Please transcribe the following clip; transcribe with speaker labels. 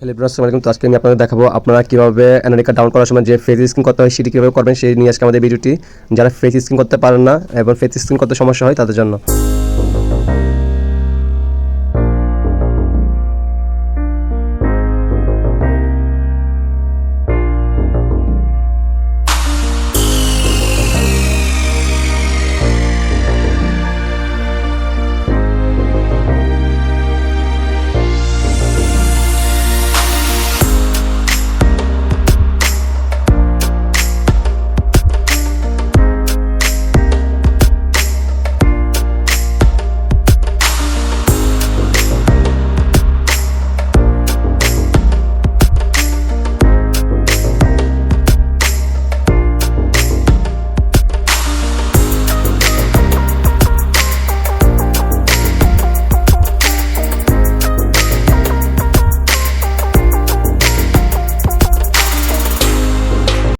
Speaker 1: Hello brass আসসালামাইকুম তো আজকে আমি আপনাদের দেখাবো আপনারা কীভাবে অ্যানালিকা ডাউন করার সময় যে ফেস স্ক্রিন করতে হয়, সেটি কীভাবে করবেন, সেই নিয়ে আজকে আমাদের ভিডিওটি যারা ফেস স্ক্রিন করতে পারেন না এবং ফেস স্ক্রিন করতে সমস্যা হয়, তাদের জন্য।